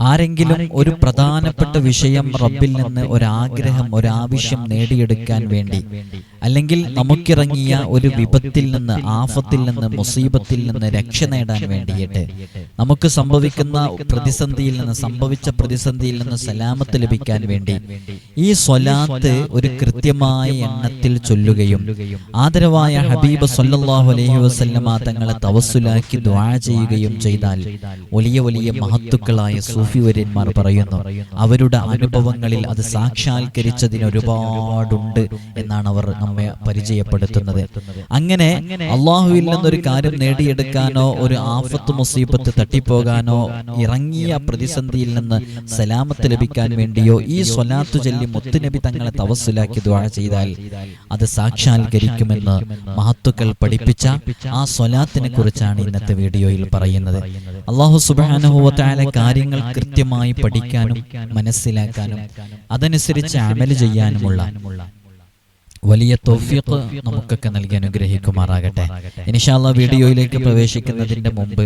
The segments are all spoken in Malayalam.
ആരെങ്കിലും ഒരു പ്രധാനപ്പെട്ട വിഷയം റബ്ബിൽ നിന്ന് ഒരാഗ്രഹം ഒരാവശ്യം നേടിയെടുക്കാൻ വേണ്ടി. അല്ലെങ്കിൽ നമുക്കിറങ്ങിയ ഒരു വിപത്തിൽ നിന്ന് ആഫത്തിൽ നിന്ന് മുസീബത്തിൽ നിന്ന് രക്ഷ നേടാൻ വേണ്ടിയിട്ട് നമുക്ക് സംഭവിക്കുന്ന പ്രതിസന്ധിയിൽ നിന്ന് സംഭവിച്ച പ്രതിസന്ധിയിൽ നിന്ന് സലാമത്ത് ലഭിക്കാൻ വേണ്ടി ഈ സ്വലാത്ത് ഒരു കൃത്യമായ എണ്ണത്തിൽ ചൊല്ലുകയും ആദരവായ ഹബീബ് സൊല്ലാഹു അലഹി വസല്ലമ തങ്ങളെ തവസ്സുലാക്കി ദുആ ചെയ്യുകയും ചെയ്താൽ വലിയ വലിയ മഹത്തുക്കളായ സൂഫി വര്യന്മാർ പറയുന്നു അവരുടെ അനുഭവങ്ങളിൽ അത് സാക്ഷാത്കരിച്ചതിന് ഒരുപാടുണ്ട് എന്നാണ് അവർ നമ്മെ പരിചയപ്പെടുത്തുന്നത് അങ്ങനെ അള്ളാഹുവിൽ നിന്നൊരു കാര്യം നേടിയെടുക്കാനോ ഒരു ആഫത്ത് മുസീബത്ത് തട്ടിപ്പോകാനോ ഇറങ്ങിയ പ്രതിസന്ധിയിൽ നിന്ന് സലാമത്ത് ലഭിക്കാൻ വേണ്ടിയോ ഈ സ്വലാത്തു ചൊല്ലി മുത്തുനബി തങ്ങളെ തവസ്സുലാക്കി ദ്വാഴ ചെയ്താൽ അത് സാക്ഷാത്കരിക്കുമെന്ന് മഹത്തുക്കൾ പഠിപ്പിച്ച ആ സ്വലാത്തിനെ കുറിച്ചാണ് ഇന്നത്തെ വീഡിയോയിൽ പറയുന്നത്. അള്ളാഹു സുബാനുഭവത്തായ കാര്യങ്ങൾ കൃത്യമായി പഠിക്കാനും മനസ്സിലാക്കാനും അതനുസരിച്ച് അമൽ ചെയ്യാനുമുള്ള വലിയ തൗഫീഖ് നമുക്കൊക്കെ നൽകി അനുഗ്രഹിക്കുമാറാകട്ടെ ഇനിഷാല്ല വീഡിയോയിലേക്ക് പ്രവേശിക്കുന്നതിന്റെ മുമ്പ്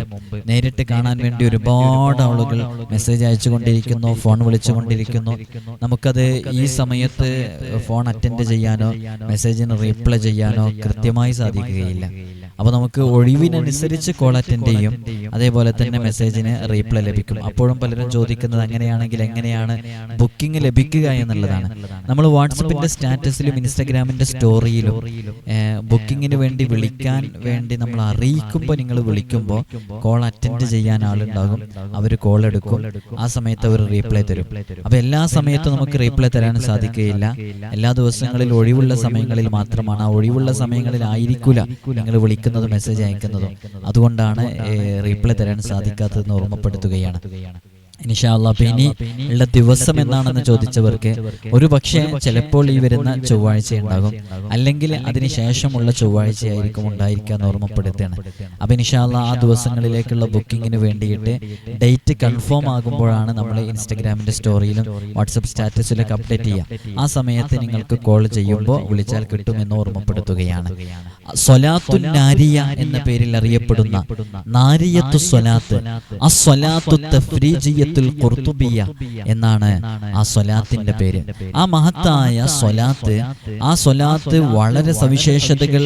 നേരിട്ട് കാണാൻ വേണ്ടി ഒരുപാട് ആളുകൾ മെസ്സേജ് അയച്ചുകൊണ്ടിരിക്കുന്നു ഫോൺ വിളിച്ചുകൊണ്ടിരിക്കുന്നു. നമുക്കത് ഈ സമയത്ത് ഫോൺ അറ്റൻഡ് ചെയ്യാനോ മെസ്സേജിന് റീപ്ലൈ ചെയ്യാനോ കൃത്യമായി സാധിക്കുകയില്ല. അപ്പോൾ നമുക്ക് ഒഴിവിനനുസരിച്ച് കോൾ അറ്റൻഡ് ചെയ്യും അതേപോലെ തന്നെ മെസ്സേജിന് റീപ്ലൈ ലഭിക്കും. അപ്പോഴും പലരും ചോദിക്കുന്നത് അങ്ങനെയാണെങ്കിൽ എങ്ങനെയാണ് ബുക്കിംഗ് ലഭിക്കുക എന്നുള്ളതാണ്. നമ്മൾ വാട്സപ്പിന്റെ സ്റ്റാറ്റസിലും ഇൻസ്റ്റാഗ്രാമിന്റെ സ്റ്റോറിയിലും ബുക്കിങ്ങിന് വേണ്ടി വിളിക്കാൻ വേണ്ടി നമ്മൾ അറിയിക്കുമ്പോൾ നിങ്ങൾ വിളിക്കുമ്പോൾ കോൾ അറ്റൻഡ് ചെയ്യാൻ ആളുണ്ടാകും. അവർ കോൾ എടുക്കും. ആ സമയത്ത് അവർ റീപ്ലൈ തരും. അപ്പോൾ എല്ലാ സമയത്തും നമുക്ക് റീപ്ലൈ തരാൻ സാധിക്കുകയില്ല. എല്ലാ ദിവസങ്ങളിൽ ഒഴിവുള്ള സമയങ്ങളിൽ മാത്രമാണ് ആ ഒഴിവുള്ള സമയങ്ങളിൽ ആയിരിക്കില്ല. നിങ്ങൾ വിളിക്കുന്നത് മെസ്സേജ് അയക്കുന്നതും അതുകൊണ്ടാണ് റീപ്ലൈ തരാൻ സാധിക്കാത്തതെന്ന് ഓർമ്മപ്പെടുത്തുകയാണ്. ഇനിഷാല്ല അപ്പൊ ഇനി ഉള്ള ദിവസം എന്നാണെന്ന് ചോദിച്ചവർക്ക് ഒരു പക്ഷേ ചിലപ്പോൾ ഈ വരുന്ന ചൊവ്വാഴ്ച ഉണ്ടാകും. അല്ലെങ്കിൽ അതിനുശേഷമുള്ള ചൊവ്വാഴ്ചയായിരിക്കും ഉണ്ടായിരിക്കുക എന്ന് ഓർമ്മപ്പെടുത്തുകയാണ്. അപ്പൊ ഇൻഷാല്ല ആ ദിവസങ്ങളിലേക്കുള്ള ബുക്കിങ്ങിന് വേണ്ടിയിട്ട് ഡേറ്റ് കൺഫേം ആകുമ്പോഴാണ് നമ്മൾ ഇൻസ്റ്റഗ്രാമിന്റെ സ്റ്റോറിയിലും വാട്സപ്പ് സ്റ്റാറ്റസിലൊക്കെ അപ്ഡേറ്റ് ചെയ്യുക. ആ സമയത്ത് നിങ്ങൾക്ക് കോൾ ചെയ്യുമ്പോൾ വിളിച്ചാൽ കിട്ടുമെന്ന് ഓർമ്മപ്പെടുത്തുകയാണ്. സൊലാത്തു നാരിയ എന്ന പേരിൽ അറിയപ്പെടുന്ന നാരിയത്തു സൊലാത്ത് ആ സൊലാത്തു സ്വലാത്തു തഫ്രീജിയത്തുൽ കുർത്തുബിയ എന്നാണ് ആ സ്വലാത്തിന്റെ പേര്. ആ മഹത്തായ സ്വലാത്ത് ആ സ്വലാത്ത് വളരെ സവിശേഷതകൾ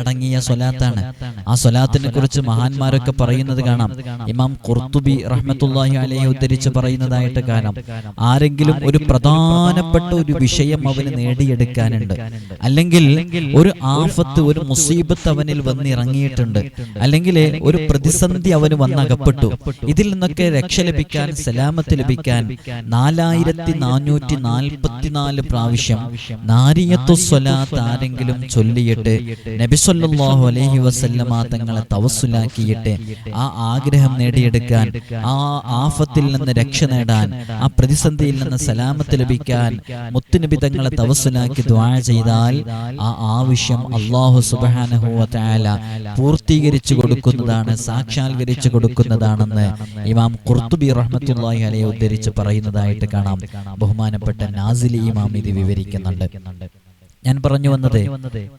അടങ്ങിയ സ്വലാത്താണ്. ആ സ്വലാത്തിനെ കുറിച്ച് മഹാന്മാരൊക്കെ പറയുന്നത് കാണാം. ഇമാം കുർത്തുബി റഹ്മത്തുല്ലാഹി അലൈഹി ഉദ്ധരിച്ച് പറയുന്നതായിട്ട് കാണാം. ആരെങ്കിലും ഒരു പ്രധാനപ്പെട്ട ഒരു വിഷയം അവന് നേടിയെടുക്കാനുണ്ട്. അല്ലെങ്കിൽ ഒരു ആഫത്ത് ഒരു മുസീബത്ത് അവനിൽ വന്നിറങ്ങിയിട്ടുണ്ട്. അല്ലെങ്കിൽ ഒരു പ്രതിസന്ധി അവന് വന്നകപ്പെട്ടു. ഇതിൽ നിന്നൊക്കെ രക്ഷ ലഭിക്കാൻ സലാമത്ത് ലഭിക്കാൻ നാലായിരത്തി നാനൂറ്റി നാൽപ്പത്തിനാല് പ്രാവശ്യം നാരിയത്തു സ്വലാത്ത് ആരെങ്കിലും ചൊല്ലിയിട്ട് നബിസൊല്ലാഹു അലഹി വസല്ലമ തങ്ങളെ തവസ്സുലാക്കിയിട്ട് ആ ആഗ്രഹം നേടിയെടുക്കാൻ ആ ആഫത്തിൽ നിന്ന് രക്ഷ നേടാൻ ആ പ്രതിസന്ധിയിൽ നിന്ന് സലാമത്ത് ലഭിക്കാൻ മുത്തുനബി തങ്ങളെ തവസ്സുലാക്കി ദ്വാ ചെയ്താൽ ആ ആവശ്യം അള്ളാഹു സുബാനഹുല പൂർത്തീകരിച്ചു കൊടുക്കുന്നതാണ് സാക്ഷാത്കരിച്ചു കൊടുക്കുന്നതാണെന്ന് ഇമാം ഖുർത്തുബി റഹ്മത്തുള്ളാഹി അലൈഹി ഉദ്ധരിച്ച് പറയുന്നതായിട്ട് കാണാം. ബഹുമാനപ്പെട്ട നാസിലി ഇമാം ഇത് വിവരിക്കുന്നുണ്ട്. ഞാൻ പറഞ്ഞു വന്നത്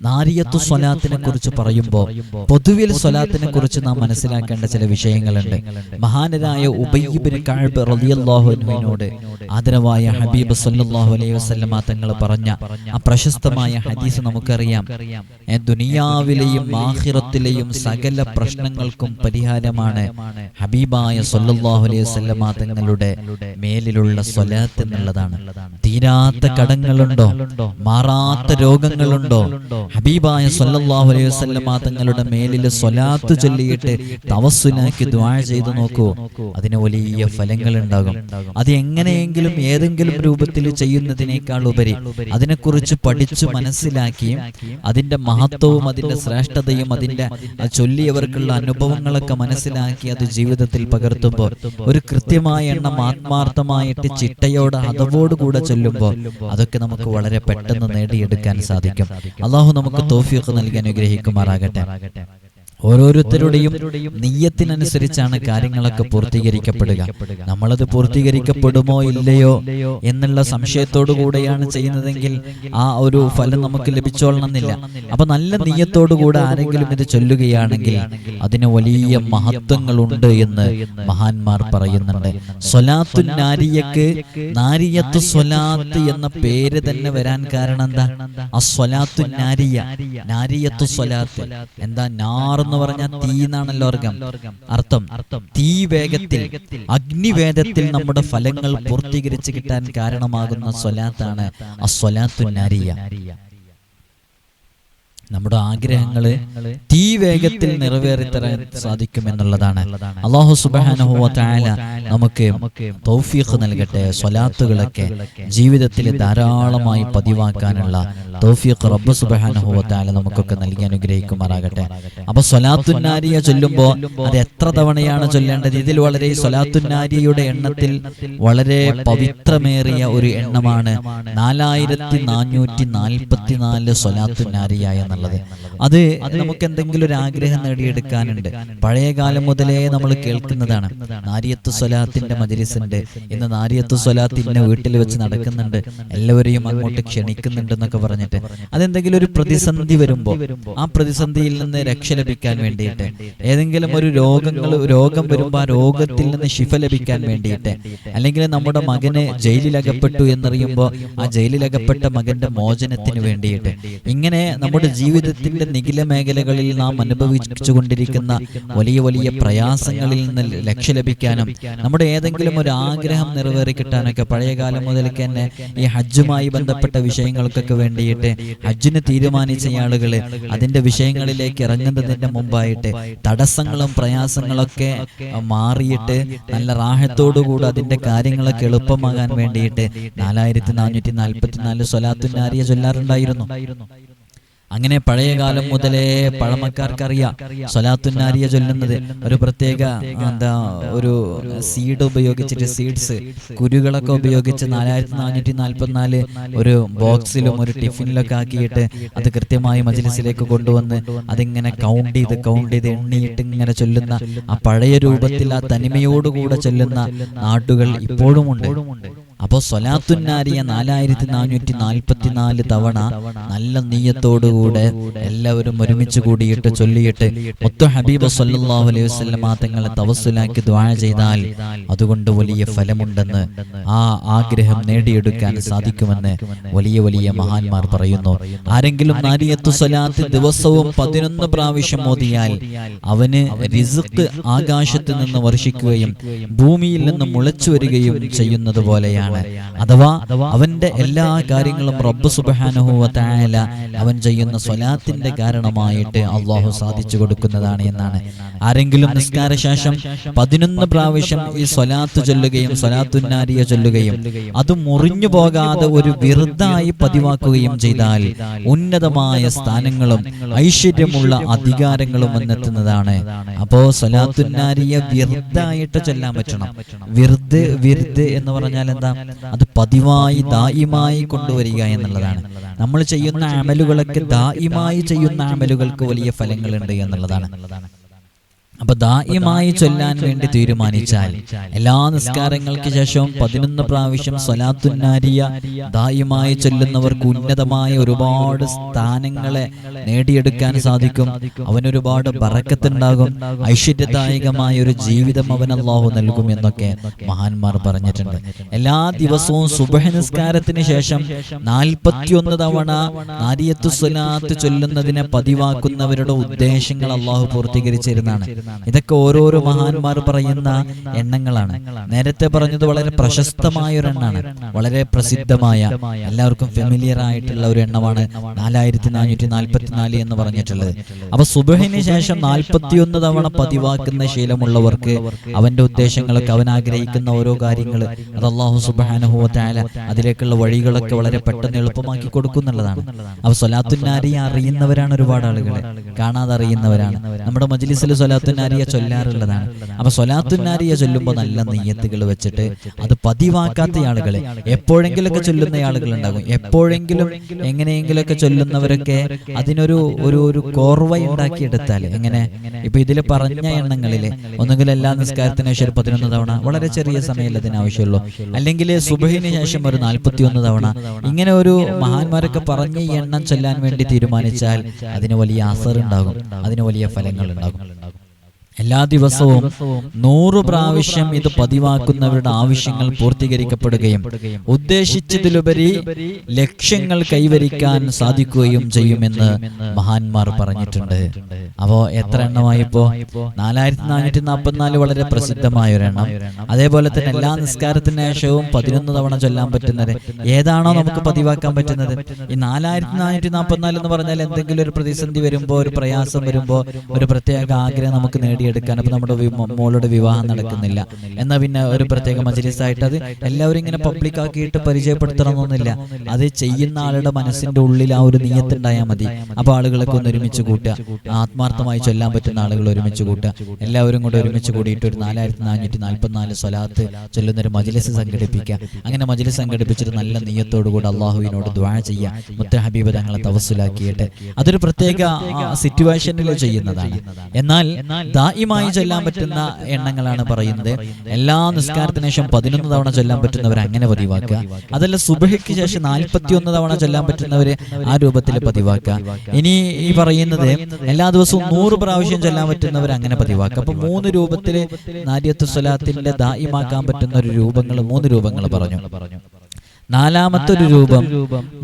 നാരിയത്തു സ്വലാത്തിനെ കുറിച്ച് പറയുമ്പോൾ പൊതുവിൽ സ്വലാത്തിനെ കുറിച്ച് നാം മനസ്സിലാക്കേണ്ട ചില വിഷയങ്ങളുണ്ട്. മഹാനരായ ഉബയ്യബിൻ കഅബ് റളിയല്ലാഹു അൻഹുവിനോട് ആദരവായ ഹബീബ് സല്ലാഹു അലൈഹി വസ്ലമ തങ്ങൾ പറഞ്ഞ ആ പ്രശസ്തമായ ഹദീസ് നമുക്കറിയാം. ദുനിയാവിലെയും ആഹിറത്തിലെയും സകല പ്രശ്നങ്ങൾക്കും പരിഹാരമാണ് ഹബീബായ സല്ലാഹു അലൈഹി വസല്ലമ തങ്ങളുടെ മേലിലുള്ള സ്വലാത്ത് എന്നുള്ളതാണ്. തീരാത്ത കടങ്ങളുണ്ടോ? മാറാത്ത രോഗങ്ങളുണ്ടോ? ഹബീബായ സല്ലല്ലാഹു അലൈഹി വസല്ലമ തങ്ങളുടെ മേലിൽ സ്വലാത്ത് ചൊല്ലിയിട്ട് തവസ്സുനാക്കി ദ്വാ ചെയ്തു നോക്കൂ. അതിന് വലിയ ഫലങ്ങൾ ഉണ്ടാകും അത് എങ്ങനെയെങ്കിലും ഏതെങ്കിലും രൂപത്തിൽ ചെയ്യുന്നതിനേക്കാൾ ഉപരി അതിനെക്കുറിച്ച് പഠിച്ചു മനസ്സിലാക്കിയും അതിന്റെ മഹത്വവും അതിന്റെ ശ്രേഷ്ഠതയും അതിന്റെ ചൊല്ലിയവർക്കുള്ള അനുഭവങ്ങളൊക്കെ മനസ്സിലാക്കി അത് ജീവിതത്തിൽ പകർത്തുമ്പോൾ ഒരു കൃത്യമായ എണ്ണം ആത്മാർത്ഥമായിട്ട് ചിട്ടയോട് അതവോടുകൂടെ ചൊല്ലുമ്പോൾ അതൊക്കെ നമുക്ക് വളരെ പെട്ടെന്ന് നേടിയെടുക്കാൻ സാധിക്കും. അള്ളാഹു നമുക്ക് തോഫിയൊക്കെ നൽകി അനുഗ്രഹിക്കുമാറാകട്ടെ. ഓരോരുത്തരുടെയും നീയത്തിനനുസരിച്ചാണ് കാര്യങ്ങളൊക്കെ പൂർത്തീകരിക്കപ്പെടുക. നമ്മളത് പൂർത്തീകരിക്കപ്പെടുമോ ഇല്ലയോ എന്നുള്ള സംശയത്തോടു കൂടെയാണ് ചെയ്യുന്നതെങ്കിൽ ആ ഒരു ഫലം നമുക്ക് ലഭിച്ചോളണമെന്നില്ല. അപ്പൊ നല്ല നീയത്തോടുകൂടെ ആരെങ്കിലും ഇത് ചൊല്ലുകയാണെങ്കിൽ അതിന് വലിയ മഹത്വങ്ങളുണ്ട് എന്ന് മഹാന്മാർ പറയുന്നുണ്ട്. സ്വലാത്തു നാരിയക്ക് നാരിയത്ത് സ്വലാത്ത് എന്ന പേര് തന്നെ വരാൻ കാരണം എന്താ? ആ സ്വലാത്തു നാരിയ. നാരിയത്തു സ്വലാത്ത്. എന്താ? നാർ എന്ന് പറഞ്ഞാൽ തീ എന്നാണല്ലോ അർത്ഥം. അർത്ഥം. തീ വേഗത്തിൽ അഗ്നിവേദത്തിൽ നമ്മുടെ ഫലങ്ങൾ പൂർത്തീകരിച്ച് കിട്ടാൻ കാരണമാകുന്ന സ്വലാത്താണ് ആ സ്വലാത്തു നാരിയ. നമ്മുടെ ആഗ്രഹങ്ങൾ തീ വേഗത്തിൽ നിറവേറി തരാൻ സാധിക്കും എന്നുള്ളതാണ്. അള്ളാഹു സുബാനുഭവത്തായ നമുക്ക് തൗഫീഖ് നൽകട്ടെ സ്വലാത്തുകളൊക്കെ ജീവിതത്തിൽ ധാരാളമായി പതിവാക്കാനുള്ള തൗഫീഖ് റബ്ബ് സുബാനുഭവത്തായ നമുക്കൊക്കെ നൽകി അനുഗ്രഹിക്കുമാറാകട്ടെ. അപ്പൊ സൊലാത്തുന്നാരിയ ചൊല്ലുമ്പോൾ അത് എത്ര തവണയാണ് ചൊല്ലേണ്ടത്? ഇതിൽ വളരെ സൊലാത്തുന്നാരിയുടെ എണ്ണത്തിൽ വളരെ പവിത്രമേറിയ ഒരു എണ്ണമാണ് നാലായിരത്തി നാനൂറ്റി നാൽപ്പത്തിനാല് സൊലാത്തുനാരിയ എന്നുള്ളത്. അത് നമുക്ക് എന്തെങ്കിലും ഒരു ആഗ്രഹം നേടിയെടുക്കാനുണ്ട്. പഴയ കാലം മുതലേ നമ്മൾ കേൾക്കുന്നതാണ്. നാരിയത്ത് സ്വലാത്തിന്റെ മജലിസുണ്ട്. ഇന്ന് നാരിയത്ത് സ്വലാത്ത് ഇന്ന വീട്ടിൽ വെച്ച് നടക്കുന്നുണ്ട്. എല്ലാവരെയും അങ്ങോട്ട് ക്ഷണിക്കുന്നുണ്ട്. എന്നൊക്കെ പറഞ്ഞിട്ട് അതെന്തെങ്കിലും ഒരു പ്രതിസന്ധി വരുമ്പോൾ ആ പ്രതിസന്ധിയിൽ നിന്ന് രക്ഷ ലഭിക്കാൻ വേണ്ടിയിട്ട് ഏതെങ്കിലും ഒരു രോഗങ്ങൾ രോഗം വരുമ്പോൾ ആ രോഗത്തിൽ നിന്ന് ശിഫ ലഭിക്കാൻ വേണ്ടിയിട്ട് അല്ലെങ്കിൽ നമ്മുടെ മകന് ജയിലിലകപ്പെട്ടു എന്നറിയുമ്പോൾ ആ ജയിലിൽ അകപ്പെട്ട മകന്റെ മോചനത്തിന് വേണ്ടിയിട്ട് ഇങ്ങനെ നമ്മുടെ ജീവിതത്തിന്റെ നിഖില മേഖലകളിൽ നാം അനുഭവിച്ചു കൊണ്ടിരിക്കുന്ന വലിയ വലിയ പ്രയാസങ്ങളിൽ നിന്ന് രക്ഷ ലഭിക്കാനും നമ്മുടെ ഏതെങ്കിലും ഒരു ആഗ്രഹം നിറവേറി കിട്ടാനൊക്കെ പഴയ കാലം മുതൽക്ക് തന്നെ ഈ ഹജ്ജുമായി ബന്ധപ്പെട്ട വിഷയങ്ങൾക്കൊക്കെ വേണ്ടിയിട്ട് ഹജ്ജിന് തീരുമാനിച്ച ആളുകൾ അതിന്റെ വിഷയങ്ങളിലേക്ക് ഇറങ്ങുന്നതിന്റെ മുമ്പായിട്ട് തടസ്സങ്ങളും പ്രയാസങ്ങളൊക്കെ മാറിയിട്ട് നല്ല റാഹത്തോടുകൂടി അതിന്റെ കാര്യങ്ങളൊക്കെ എളുപ്പമാകാൻ വേണ്ടിയിട്ട് നാലായിരത്തി നാനൂറ്റി നാൽപ്പത്തിനാല് സ്വലാത്തുനാരിയ ചൊല്ലാറുണ്ടായിരുന്നു. അങ്ങനെ പഴയ കാലം മുതലേ പഴമക്കാർക്കറിയാം. സൊലാത്തുന്നാരിയ ചൊല്ലുന്നത് ഒരു പ്രത്യേക എന്താ ഒരു സീഡ് ഉപയോഗിച്ചിട്ട് സീഡ്സ് കുരുകളൊക്കെ ഉപയോഗിച്ച് നാലായിരത്തി നാനൂറ്റി നാൽപ്പത്തിനാല് ഒരു ബോക്സിലും ഒരു ടിഫിനിലൊക്കെ ആക്കിയിട്ട് അത് കൃത്യമായി മജിലിസിലേക്ക് കൊണ്ടുവന്ന് അതിങ്ങനെ കൗണ്ട് ചെയ്ത് കൗണ്ട് ചെയ്ത് എണ്ണിയിട്ട് ഇങ്ങനെ ചൊല്ലുന്ന ആ പഴയ രൂപത്തിൽ ആ തനിമയോടുകൂടെ ചൊല്ലുന്ന നാട്ടുകൾ ഇപ്പോഴുമുണ്ട്. അപ്പോൾ സ്വലാത്തുന്നാരിയ നാലായിരത്തി നാനൂറ്റി നാൽപ്പത്തിനാല് തവണ നല്ല നീയത്തോടുകൂടെ എല്ലാവരും ഒരുമിച്ച് കൂടിയിട്ട് ചൊല്ലിയിട്ട് മൊത്ത ഹബീബ് സല്ലാഹു അലൈഹി വസ്ലമ തങ്ങളെ തവസ്സുലാക്കി ദ്വാഴ ചെയ്താൽ അതുകൊണ്ട് വലിയ ഫലമുണ്ടെന്ന് ആ ആഗ്രഹം നേടിയെടുക്കാൻ സാധിക്കുമെന്ന് വലിയ വലിയ മഹാന്മാർ പറയുന്നു. ആരെങ്കിലും നാരിയത്തു സ്വലാത്ത് ദിവസവും പതിനൊന്ന് പ്രാവശ്യം മോദിയാൽ അവന് റിസുക്ക് ആകാശത്ത് നിന്ന് വർഷിക്കുകയും ഭൂമിയിൽ നിന്ന് മുളച്ചു വരികയും ചെയ്യുന്നത് പോലെയാണ്. അഥവാ അവന്റെ എല്ലാ കാര്യങ്ങളും റബ്ബ് സുബാനുഹുവല അവൻ ചെയ്യുന്ന സ്വലാത്തിന്റെ കാരണമായിട്ട് അള്ളാഹു സാധിച്ചു കൊടുക്കുന്നതാണ് എന്നാണ്. ആരെങ്കിലും നിസ്കാര ശേഷം പതിനൊന്ന് പ്രാവശ്യം ഈ സ്വലാത്ത് ചൊല്ലുകയും സ്വലാത്തുന്നാരിയ ചൊല്ലുകയും അത് മുറിഞ്ഞു പോകാതെ ഒരു വെറുതായി പതിവാക്കുകയും ചെയ്താൽ ഉന്നതമായ സ്ഥാനങ്ങളും ഐശ്വര്യമുള്ള അധികാരങ്ങളും വന്നെത്തുന്നതാണ് അപ്പോ സ്വലാത്തുന്നാരിയ വിറുതായിട്ട് ചൊല്ലാൻ പറ്റണം. വിറുത് വിറുത് എന്ന് പറഞ്ഞാൽ എന്താ? അത് പതിവായി ദായിമായി കൊണ്ടുവരിക എന്നുള്ളതാണ്. നമ്മൾ ചെയ്യുന്ന അമലുകളൊക്കെ ദായിമായി ചെയ്യുന്ന അമലുകൾക്ക് വലിയ ഫലങ്ങളുണ്ട് എന്നുള്ളതാണ്. അപ്പൊ ദായിമായി ചൊല്ലാൻ വേണ്ടി തീരുമാനിച്ചാൽ എല്ലാ നിസ്കാരങ്ങൾക്ക് ശേഷവും പതിനൊന്ന് പ്രാവശ്യം സ്വലാത്തുന്നാരിയ ദായിമായി ചൊല്ലുന്നവർക്ക് ഉന്നതമായ ഒരുപാട് സ്ഥാനങ്ങളെ നേടിയെടുക്കാൻ സാധിക്കും. അവനൊരുപാട് ബറക്കത്തുണ്ടാകും. ഐശ്വര്യദായകമായ ഒരു ജീവിതം അവൻ അള്ളാഹു നൽകും എന്നൊക്കെ മഹാന്മാർ പറഞ്ഞിട്ടുണ്ട്. എല്ലാ ദിവസവും സുബഹ നിസ്കാരത്തിന് ശേഷം നാൽപ്പത്തിയൊന്ന് തവണ നാരിയത്തു സ്വലാത്ത് ചൊല്ലുന്നതിനെ പതിവാക്കുന്നവരുടെ ഉദ്ദേശങ്ങൾ അള്ളാഹു പൂർത്തീകരിച്ചിരുന്നതാണ്. ഇതൊക്കെ ഓരോരോ മഹാന്മാർ പറയുന്ന എണ്ണങ്ങളാണ്. നേരത്തെ പറഞ്ഞത് വളരെ പ്രശസ്തമായ ഒരു എണ്ണാണ്. വളരെ പ്രസിദ്ധമായ എല്ലാവർക്കും ഫെമിലിയർ ആയിട്ടുള്ള ഒരു എണ്ണമാണ് നാലായിരത്തി നാനൂറ്റി നാൽപ്പത്തിനാല് എന്ന് പറഞ്ഞിട്ടുള്ളത്. അപ്പൊ സുബഹിന് ശേഷം നാൽപ്പത്തിയൊന്ന് തവണ പതിവാക്കുന്ന ശീലമുള്ളവർക്ക് അവന്റെ ഉദ്ദേശങ്ങളൊക്കെ അവൻ ആഗ്രഹിക്കുന്ന ഓരോ കാര്യങ്ങൾ അത് അള്ളാഹു സുബാനുഭവത്തായ അതിലേക്കുള്ള വഴികളൊക്കെ വളരെ പെട്ടെന്ന് എളുപ്പമാക്കി കൊടുക്കുന്നുള്ളതാണ് അപ്പൊ സ്വലാത്തുന്നാരി അറിയുന്നവരാണ് ഒരുപാട് ആളുകൾ കാണാതെ അറിയുന്നവരാണ് നമ്മുടെ മജ്ലിസിൽ സ്വലാത്തുന്നാരി സ്വലാത്തുന്നാരിയ ചൊല്ലാറുള്ളതാണ്. അപ്പൊ സൊലാത്തുനാരിയ ചൊല്ലുമ്പോൾ നല്ല നെയ്യത്തുകൾ വെച്ചിട്ട് അത് പതിവാക്കാത്ത ആളുകൾ എപ്പോഴെങ്കിലൊക്കെ ചൊല്ലുന്ന ആളുകൾ ഉണ്ടാകും എപ്പോഴെങ്കിലും എങ്ങനെയെങ്കിലൊക്കെ ചൊല്ലുന്നവരൊക്കെ അതിനൊരു ഒരു ഒരു കോർവ ഉണ്ടാക്കിയെടുത്താൽ എങ്ങനെ? ഇപ്പൊ ഇതിൽ പറഞ്ഞ എണ്ണങ്ങളിൽ ഒന്നുകിൽ എല്ലാ നിസ്കാരത്തിന് ശേഷം പതിനൊന്ന് തവണ വളരെ ചെറിയ സമയമല്ല അതിന് ആവശ്യമുള്ളൂ അല്ലെങ്കിൽ സുബഹിന് ശേഷം ഒരു നാൽപ്പത്തി ഒന്ന് തവണ. ഇങ്ങനെ ഒരു മഹാന്മാരൊക്കെ പറഞ്ഞ ഈ എണ്ണം ചൊല്ലാൻ വേണ്ടി തീരുമാനിച്ചാൽ അതിന് വലിയ അസർ ഉണ്ടാകും അതിന് വലിയ ഫലങ്ങൾ ഉണ്ടാകും എല്ലാ ദിവസവും നൂറു പ്രാവശ്യം ഇത് പതിവാക്കുന്നവരുടെ ആവശ്യങ്ങൾ പൂർത്തീകരിക്കപ്പെടുകയും ഉദ്ദേശിച്ചതിലുപരി ലക്ഷ്യങ്ങൾ കൈവരിക്കാൻ സാധിക്കുകയും ചെയ്യുമെന്ന് മഹാന്മാർ പറഞ്ഞിട്ടുണ്ട്. അപ്പോ എത്ര എണ്ണമായിപ്പോ? നാലായിരത്തി നാനൂറ്റി നാൽപ്പത്തിനാല് വളരെ പ്രസിദ്ധമായ ഒരു ഒരെണ്ണം അതേപോലെ തന്നെ എല്ലാ നിസ്കാരത്തിന് ശേഷവും പതിനൊന്ന് തവണ ചൊല്ലാൻ പറ്റുന്നത് ഏതാണോ നമുക്ക് പതിവാക്കാൻ പറ്റുന്നത്? ഈ നാലായിരത്തി നാനൂറ്റി നാൽപ്പത്തിനാല് എന്ന് പറഞ്ഞാൽ എന്തെങ്കിലും ഒരു പ്രതിസന്ധി വരുമ്പോ ഒരു പ്രയാസം വരുമ്പോ ഒരു പ്രത്യേക ആഗ്രഹം നമുക്ക് നേടിയെടുക്കാൻ അപ്പൊ നമ്മുടെ മോളുടെ വിവാഹം നടക്കുന്നില്ല. എന്നാ പിന്നെ ഒരു പ്രത്യേക മജലിസായിട്ട് അത് എല്ലാവരും ഇങ്ങനെ പബ്ലിക് ആക്കിയിട്ട് പരിചയപ്പെടുത്തണമെന്നൊന്നുമില്ല. അത് ചെയ്യുന്ന ആളുടെ മനസ്സിന്റെ ഉള്ളിൽ ആ ഒരു നീയത്തുണ്ടായാൽ മതി. അപ്പൊ ആളുകളൊക്കെ ഒന്ന് ഒരുമിച്ച് കൂട്ടുക. ആത്മാർത്ഥമായി ചൊല്ലാൻ പറ്റുന്ന ആളുകൾ ഒരുമിച്ച് കൂട്ടുക. എല്ലാവരും കൂടെ ഒരുമിച്ച് കൂടിയിട്ട് ഒരു നാലായിരത്തി നാനൂറ്റി നാൽപ്പത്തിനാല് സ്വലാത്ത് ചൊല്ലുന്ന ഒരു മജ്ലിസ് സംഘടിപ്പിക്കുക. അങ്ങനെ മജ്ലിസ് സംഘടിപ്പിച്ചിട്ട് നല്ല നീയത്തോടു കൂടെ അള്ളാഹുവിനോട് ദ്വാ ചെയ്യുക. മുത്ത ഹബീബ് തങ്ങളെ തവസ്സിലാക്കിയിട്ട്. അതൊരു പ്രത്യേക സിറ്റുവേഷനിൽ ചെയ്യുന്നതാണ്. എന്നാൽ ദായിമായി ചൊല്ലാൻ പറ്റുന്ന എണ്ണങ്ങളാണ് പറയുന്നത്. എല്ലാ നിസ്കാരത്തിന് ശേഷം പതിനൊന്ന് തവണ ചൊല്ലാൻ പറ്റുന്നവർ അങ്ങനെ പതിവാക്കുക. അതല്ല സുബഹയ്ക്ക് ശേഷം നാൽപ്പത്തിയൊന്ന് തവണ ചൊല്ലാൻ പറ്റുന്നവര് ആ രൂപത്തിൽ പതിവാക്കുക. ഇനി ഈ പറയുന്നത് എല്ലാ ദിവസവും നൂറ് പ്രാവശ്യം ചൊല്ലാൻ പറ്റുന്നവർ അങ്ങനെ പതിവാക്കുക. അപ്പൊ മൂന്ന് രൂപത്തിൽ നാരിയത്ത് സ്വലാത്തിന്റെ ദായിമാക്കാൻ പറ്റുന്ന ഒരു രൂപങ്ങൾ മൂന്ന് രൂപങ്ങൾ പറഞ്ഞു. നാലാമത്തെ ഒരു രൂപം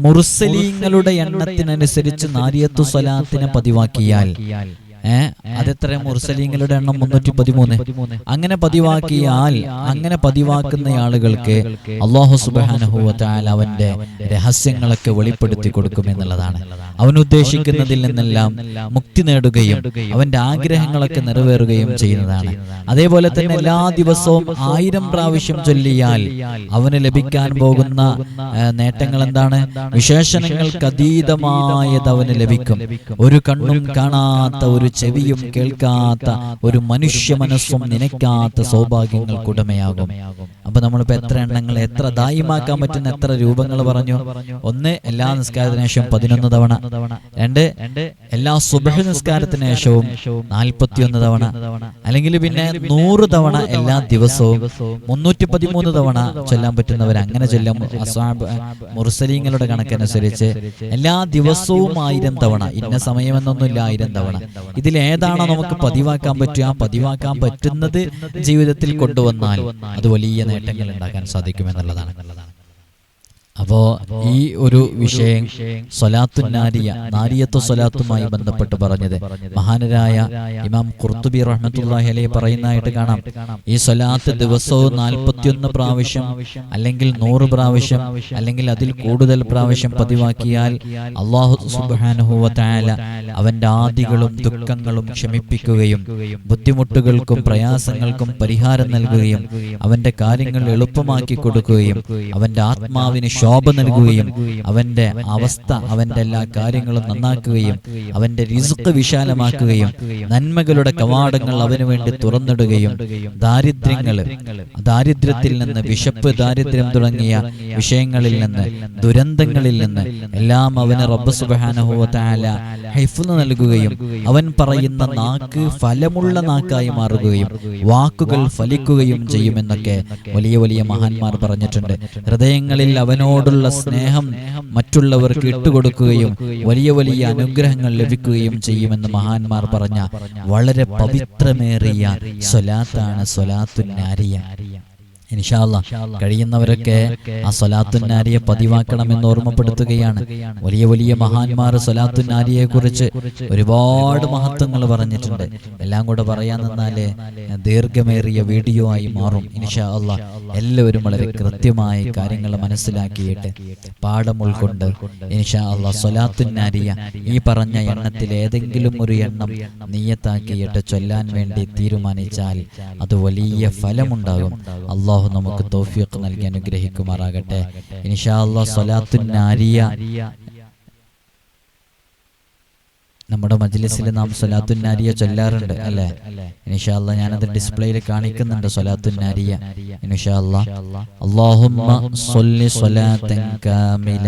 മുർസലീങ്ങളുടെ എണ്ണത്തിനനുസരിച്ച് നാരിയത്തു സ്വലാത്തിനെ പതിവാക്കിയാൽ അതെത്ര മുർസലിങ്ങളുടെ എണ്ണം മുന്നൂറ്റി പതിമൂന്ന് അങ്ങനെ പതിവാക്കിയാൽ അങ്ങനെ പതിവാക്കുന്ന ആളുകൾക്ക് അള്ളാഹു സുബാനഹുവത്താൽ അവന്റെ രഹസ്യങ്ങളൊക്കെ വെളിപ്പെടുത്തി കൊടുക്കും എന്നുള്ളതാണ്. അവൻ ഉദ്ദേശിക്കുന്നതിൽ നിന്നെല്ലാം മുക്തി നേടുകയും അവന്റെ ആഗ്രഹങ്ങളൊക്കെ നിറവേറുകയും ചെയ്യുന്നതാണ്. അതേപോലെ തന്നെ എല്ലാ ദിവസവും ആയിരം പ്രാവശ്യം ചൊല്ലിയാൽ അവന് ലഭിക്കാൻ പോകുന്ന നേട്ടങ്ങൾ എന്താണ് വിശേഷണങ്ങൾക്ക് അതീതമായത് അവന് ലഭിക്കും. ഒരു കണ്ണും കാണാത്ത ഒരു ചെവിയും കേൾക്കാത്ത ഒരു മനുഷ്യ മനസ്സും നനയ്ക്കാത്ത സൗഭാഗ്യങ്ങൾക്കുടമയാകും അപ്പൊ നമ്മളിപ്പോ എത്ര എണ്ണങ്ങൾ എത്ര ദായിമാക്കാൻ പറ്റുന്ന എത്ര രൂപങ്ങൾ പറഞ്ഞു? ഒന്ന് എല്ലാ നിസ്കാരത്തിന് ശേഷം പതിനൊന്ന് തവണ. രണ്ട് എല്ലാ സുബഹ നിസ്കാരത്തിന് ശേഷവും നാൽപ്പത്തിയൊന്ന് തവണ. അല്ലെങ്കിൽ പിന്നെ നൂറ് തവണ എല്ലാ ദിവസവും മുന്നൂറ്റി പതിമൂന്ന് തവണ ചൊല്ലാൻ പറ്റുന്നവർ അങ്ങനെ ചൊല്ലാം അസ്വാബ് മുർസലീങ്ങളുടെ കണക്കനുസരിച്ച് എല്ലാ ദിവസവും ആയിരം തവണ. ഇന്ന സമയമെന്നൊന്നുമില്ല ആയിരം തവണ. ഇതിൽ ഏതാണോ നമുക്ക് പതിവാക്കാൻ പറ്റുക ആ പതിവാക്കാൻ പറ്റുന്നത് ജീവിതത്തിൽ കൊണ്ടുവന്നാൽ അത് വലിയ നേട്ടങ്ങൾ ഉണ്ടാക്കാൻ സാധിക്കും സാധിക്കുമെന്നുള്ളതാണ്. അപ്പോ ഈ ഒരു വിഷയം സൊലാത്തു നാരിയ നാരിയത്വ സൊലാത്തുമായി ബന്ധപ്പെട്ട് പറഞ്ഞത്. മഹാനരായ ഇമാം ഖുർത്തുബി റഹ്മത്തുള്ളാഹി അലൈഹി പറയുന്നതായിട്ട് കാണാം. ഈ സൊലാത്ത് ദിവസവും നാൽപ്പത്തിയൊന്ന് പ്രാവശ്യം അല്ലെങ്കിൽ നൂറ് പ്രാവശ്യം അല്ലെങ്കിൽ അതിൽ കൂടുതൽ പ്രാവശ്യം പതിവാക്കിയാൽ അള്ളാഹു സുബ്ഹാനഹു വതആല അവന്റെ ആദികളും ദുഃഖങ്ങളും ക്ഷമിപ്പിക്കുകയും ബുദ്ധിമുട്ടുകൾക്കും പ്രയാസങ്ങൾക്കും പരിഹാരം നൽകുകയും അവന്റെ കാര്യങ്ങൾ എളുപ്പമാക്കി കൊടുക്കുകയും അവന്റെ ആത്മാവിന് ശോഭ നൽകുകയും അവന്റെ അവസ്ഥ അവന്റെ എല്ലാ കാര്യങ്ങളും നന്നാക്കുകയും അവന്റെ റിസുക്ക് വിശാലമാക്കുകയും നന്മകളുടെ കവാടങ്ങൾ അവന് വേണ്ടി തുറന്നിടുകയും ദാരിദ്ര്യങ്ങൾ ദാരിദ്ര്യത്തിൽ നിന്ന് വിശപ്പ് ദാരിദ്ര്യം തുടങ്ങിയ വിഷയങ്ങളിൽ നിന്ന് ദുരന്തങ്ങളിൽ നിന്ന് എല്ലാം അവന് റബ്ബ് സുബാനഹുല ഹൈഫുന്ന് നൽകുകയും അവൻ പറയുന്ന നാക്ക് ഫലമുള്ള നാക്കായി മാറുകയും വാക്കുകൾ ഫലിക്കുകയും ചെയ്യുമെന്നൊക്കെ വലിയ വലിയ മഹാന്മാർ പറഞ്ഞിട്ടുണ്ട്. ഹൃദയങ്ങളിൽ അവനോടുള്ള സ്നേഹം മറ്റുള്ളവർക്ക് ഇട്ടുകൊടുക്കുകയും വലിയ വലിയ അനുഗ്രഹങ്ങൾ ലഭിക്കുകയും ചെയ്യുമെന്ന് മഹാന്മാർ പറഞ്ഞ വളരെ പവിത്രമേറിയ സ്വലാത്താണ് സ്വലാത്തുന്നാരിയ ഇൻഷാല്ല കഴിയുന്നവരൊക്കെ ആ സ്വലാത്തുന്നാരിയെ പതിവാക്കണമെന്ന് ഓർമ്മപ്പെടുത്തുകയാണ്. വലിയ വലിയ മഹാന്മാർ സ്വലാത്തുന്നാരിയെ കുറിച്ച് ഒരുപാട് മഹത്വങ്ങൾ പറഞ്ഞിട്ടുണ്ട്. എല്ലാം കൂടെ പറയാൻ നിന്നാൽ ദീർഘമേറിയ വീഡിയോ ആയി മാറും. ഇൻഷാ അല്ല എല്ലാവരും വളരെ കൃത്യമായി കാര്യങ്ങൾ മനസ്സിലാക്കിയിട്ട് പാഠം ഉൾക്കൊണ്ട് ഇൻഷാ അല്ല സ്വലാത്തുന്നാരിയ ഈ പറഞ്ഞ എണ്ണത്തിൽ ഏതെങ്കിലും ഒരു എണ്ണം നീയത്താക്കിയിട്ട് ചൊല്ലാൻ വേണ്ടി തീരുമാനിച്ചാൽ അത് വലിയ ഫലമുണ്ടാകും. അള്ളാഹു നമുക്ക് തോഫിയൊക്കെ നൽകി അനുഗ്രഹിക്കുമാറാകട്ടെ. ഇൻഷാ സ്വലാത്തുൻ നാരിയ. നമ്മുടെ മജ്ലിസിൽ നാം സൊലാത്തു നാരിയ ചൊല്ലാറുണ്ട് അല്ലേ? ഇൻഷാല്ല ഞാനത് ഡിസ്പ്ലേയിൽ കാണിക്കുന്നുണ്ട് ഇൻഷാല്ല അല്ലാഹുമ്മ സ്വല്ലി സ്വലാത്തൻ കാമില.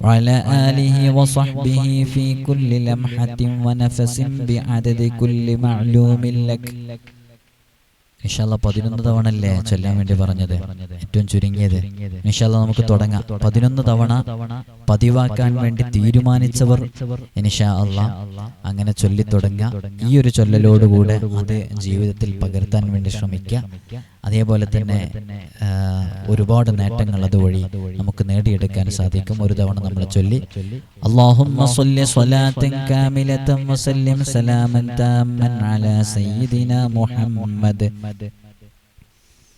وعلى آله وصحبه في كل لمحة ونفس بعدد كل معلوم لك നിഷാല്ല പതിനൊന്ന് തവണ അല്ലേ ചൊല്ലാൻ വേണ്ടി പറഞ്ഞത് ഏറ്റവും ചുരുങ്ങിയത് നിഷാല്ല നമുക്ക് തുടങ്ങാം പതിനൊന്ന് തവണ പതിവാക്കാൻ വേണ്ടി തീരുമാനിച്ചവർ നിഷാ അല്ല അങ്ങനെ ചൊല്ലി തുടങ്ങുക ഈ ഒരു ചൊല്ലലോടുകൂടെ അത് ജീവിതത്തിൽ പകർത്താൻ വേണ്ടി ശ്രമിക്കുക അതേപോലെ തന്നെ ഒരുപാട് നേട്ടങ്ങൾ അതുവഴി നമുക്ക് നേടിയെടുക്കാൻ സാധിക്കും. ഒരു തവണ നമ്മൾ ചൊല്ലി സ്വലാത്തൻ കാമിലതൻ വസല്ലിം സലാമൻ താമൻ അലാ സയ്യിദിനാ മുഹമ്മദ്.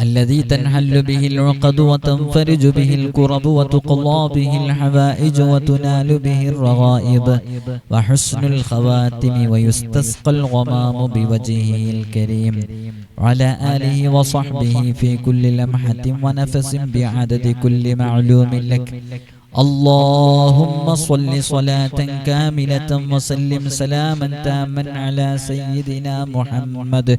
الذي تنحل به العقد وتنفرج به الكرب وتقضى به الحوائج وتنال به الرغائب. وحسن الخواتم ويستسقى الغمام بوجهه الكريم. وعلى آله وصحبه في كل لمحة ونفس بعدد كل معلوم لك. اللهم صل صلاة كاملة وسلم سلاما تاما على سيدنا محمد.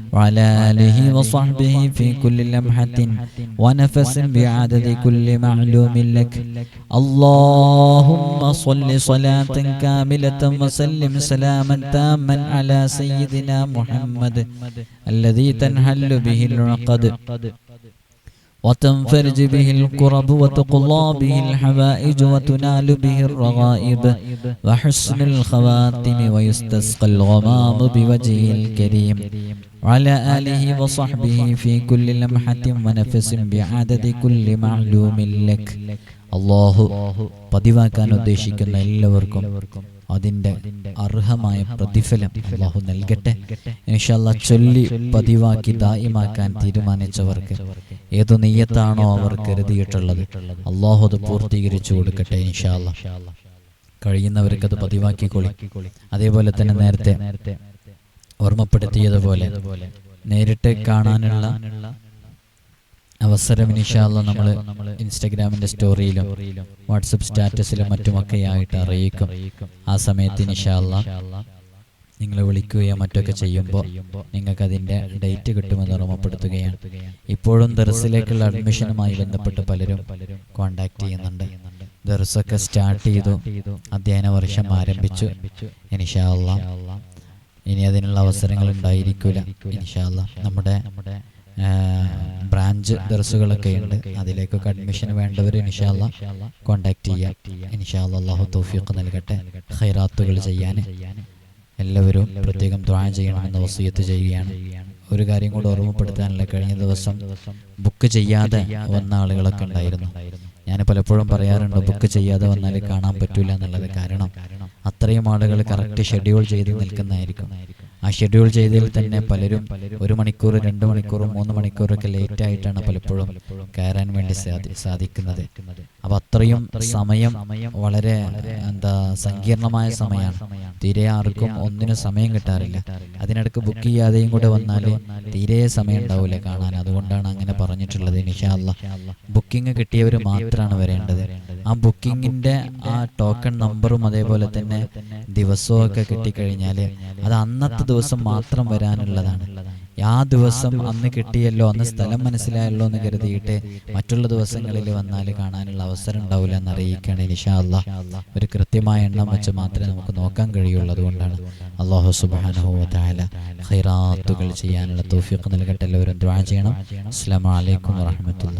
وعلى آله وصحبه في كل لمحة ونفس بعدد كل معلوم لك اللهم صل صلاة كاملة وسلم سلاما تاما على سيدنا محمد الذي تنحل به العقد وتنفرج به الكرب وتقضى به الحوائج وتنال به الرغائب وحسن الخواتم ويستسقى الغمام بوجهه الكريم وعلى آله وصحبه في كل لمحة ونفس بعدد كل معلوم لك അള്ളാഹു പതിവാക്കാൻ ഉദ്ദേശിക്കുന്ന എല്ലാവർക്കും അതിന്റെ അർഹമായ പ്രതിഫലം അള്ളാഹു നൽകട്ടെ. ഇൻഷല്ല ചൊല്ലി പതിവാക്കി ദായിമാക്കാൻ തീരുമാനിച്ചവർക്ക് ഏതു നെയ്യത്താണോ അവർ കരുതിയിട്ടുള്ളത്. അള്ളാഹു അത് പൂർത്തീകരിച്ചു കൊടുക്കട്ടെ ഇൻഷാല്ല കഴിയുന്നവർക്ക് അത് പതിവാക്കി കൊളി അതേപോലെ തന്നെ നേരത്തെ ഓർമ്മപ്പെടുത്തിയതുപോലെ നേരിട്ട് കാണാനുള്ള അവസരം ഇനിഷാല്ല നമ്മൾ ഇൻസ്റ്റഗ്രാമിന്റെ സ്റ്റോറിയിലും വാട്സപ്പ് സ്റ്റാറ്റസിലും മറ്റുമൊക്കെ ആയിട്ട് അറിയിക്കും. ആ സമയത്ത് ഇനിഷാല്ല നിങ്ങൾ വിളിക്കുകയോ മറ്റൊക്കെ ചെയ്യുമ്പോൾ നിങ്ങൾക്ക് അതിന്റെ ഡേറ്റ് കിട്ടുമെന്ന് ഓർമ്മപ്പെടുത്തുകയാണ്. ഇപ്പോഴും ദർസിലേക്കുള്ള അഡ്മിഷനുമായി ബന്ധപ്പെട്ട് പലരും കോണ്ടാക്ട് ചെയ്യുന്നുണ്ട്. ദർസൊക്കെ സ്റ്റാർട്ട് ചെയ്തു. അധ്യയന വർഷം ആരംഭിച്ചു. ഇനിഷാല്ല ഇനി അതിനുള്ള അവസരങ്ങൾ ഉണ്ടായിരിക്കില്ല ഇൻഷാല്ല നമ്മുടെ ബ്രാഞ്ച് ദർസുകളൊക്കെ ഉണ്ട്. അതിലേക്കൊക്കെ അഡ്മിഷൻ വേണ്ടവർ ഇൻഷാല്ല കോണ്ടാക്ട് ചെയ്യാം. ഇൻഷാല്ല അള്ളാഹു തൗഫീഖ് നൽകട്ടെ. ഖൈറാത്തുകൾ ചെയ്യാൻ എല്ലാവരും പ്രത്യേകം ദ്വാ ചെയ്യണമെന്ന് വസീയത്ത് ചെയ്യുകയാണ്. ഒരു കാര്യം കൂടെ ഓർമ്മപ്പെടുത്താനല്ല കഴിഞ്ഞ ദിവസം ബുക്ക് ചെയ്യാതെ വന്ന ആളുകളൊക്കെ ഉണ്ടായിരുന്നു. ഞാൻ പലപ്പോഴും പറയാറുണ്ട് ബുക്ക് ചെയ്യാതെ വന്നാൽ കാണാൻ പറ്റൂല എന്നുള്ളത് കാരണം അത്രയും ആളുകൾ കറക്റ്റ് ഷെഡ്യൂൾ ചെയ്ത് നിൽക്കുന്നതായിരിക്കും. ആ ഷെഡ്യൂൾ ചെയ്തതിൽ തന്നെ പലരും ഒരു മണിക്കൂർ രണ്ട് മണിക്കൂറും മൂന്ന് മണിക്കൂറൊക്കെ ലേറ്റ് ആയിട്ടാണ് പലപ്പോഴും കയറാൻ വേണ്ടി സാധി- സാധിക്കുന്നത്. അപ്പൊ അത്രയും സമയം വളരെ എന്താ സങ്കീർണമായ സമയമാണ്. തീരെ ആർക്കും ഒന്നിനും സമയം കിട്ടാറില്ല. അതിനിടക്ക് ബുക്ക് ചെയ്യാതെയും കൂടെ വന്നാൽ തീരെ സമയം ഉണ്ടാവില്ല കാണാൻ. അതുകൊണ്ടാണ് അങ്ങനെ പറഞ്ഞിട്ടുള്ളത്. നിഷാല്ല ബുക്കിംഗ് കിട്ടിയവർ മാത്രമാണ് വരേണ്ടത്. ആ ബുക്കിങ്ങിന്റെ ആ ടോക്കൺ നമ്പറും അതേപോലെ തന്നെ ദിവസവും ഒക്കെ കിട്ടിക്കഴിഞ്ഞാൽ അത് അന്നത്തെ ദിവസം മാത്രം വരാനുള്ളതാണ്. ആ ദിവസം അന്ന് കിട്ടിയല്ലോ അന്ന് സ്ഥലം മനസ്സിലായല്ലോ എന്ന് കരുതിയിട്ട് മറ്റുള്ള ദിവസങ്ങളിൽ വന്നാൽ കാണാനുള്ള അവസരം ഉണ്ടാവില്ല എന്ന് അറിയിക്കുകയാണ് നിഷാ അല്ല ഒരു കൃത്യമായ എണ്ണം വെച്ച് മാത്രമേ നമുക്ക് നോക്കാൻ കഴിയുള്ളൂ അതുകൊണ്ടാണ് അള്ളാഹു സുബാനുഭവത്തായ ഖൈറാത്തുകൾ ചെയ്യാനുള്ള തൗഫീഖ് നൽകട്ടെ. എല്ലാവരും ദ്വാ ചെയ്യണം. അസ്സാം വലൈക്കും വാഹമത്തുള്ള